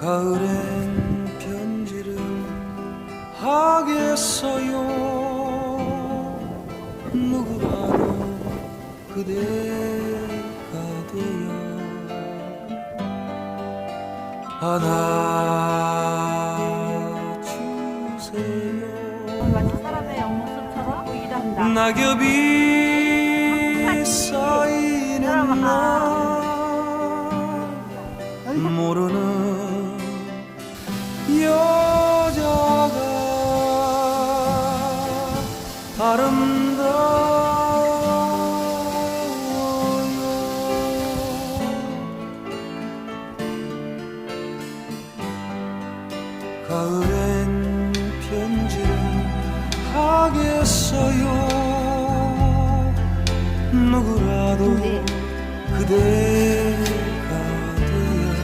가을엔 편지를 하겠어요. 누구라도 그대가 되어 안아주세요. 마치 사람의 옆모습처럼 보이란다. 낙엽이 쌓이는 날 모르는 아름다워요 가을엔 편지를 하겠어요 누구라도 네. 그대